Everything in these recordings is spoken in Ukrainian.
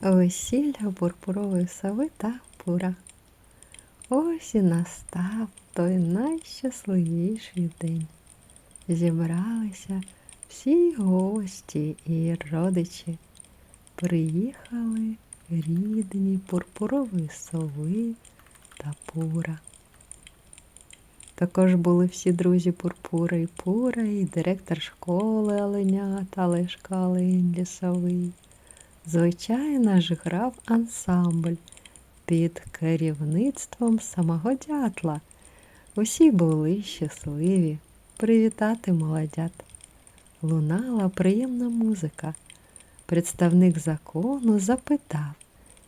Весілля пурпурової сови та пура. Ось і настав той найщасливіший день. Зібралися всі гості і родичі. Приїхали рідні пурпурові сови та пура. Також були всі друзі Пурпура і Пура, і директор школи Оленята Лешка Олень Лісовий. Звичайно ж грав ансамбль під керівництвом самого дятла. Усі були щасливі привітати молодят. Лунала приємна музика. Представник закону запитав,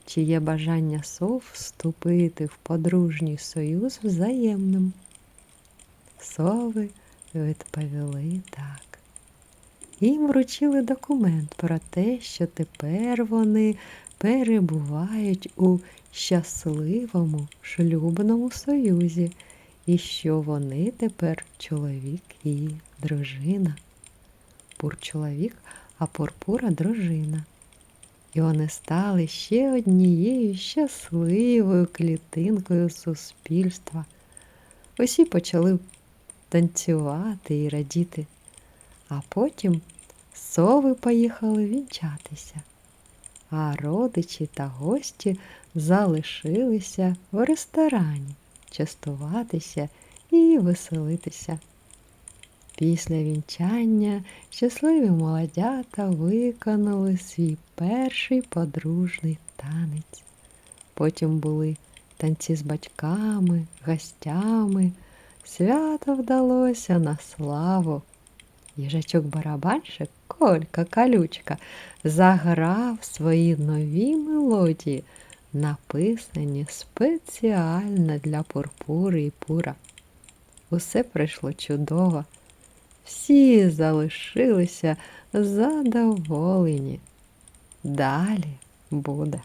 чи є бажання сов вступити в подружній союз взаємним. Сови відповіли так. Їм вручили документ про те, що тепер вони перебувають у щасливому шлюбному союзі, і що вони тепер чоловік і дружина. Пур чоловік, а пурпура дружина. І вони стали ще однією щасливою клітинкою суспільства. Усі почали танцювати і радіти. А потім сови поїхали вінчатися, а родичі та гості залишилися в ресторані частуватися і веселитися. Після вінчання щасливі молодята виконали свій перший подружний танець. Потім були танці з батьками, гостями. Свято вдалося на славу. Їжачок-барабанщик Колька Калючка заграв свої нові мелодії, написані спеціально для пурпури і пура. Усе пройшло чудово. Всі залишилися задоволені. Далі буде.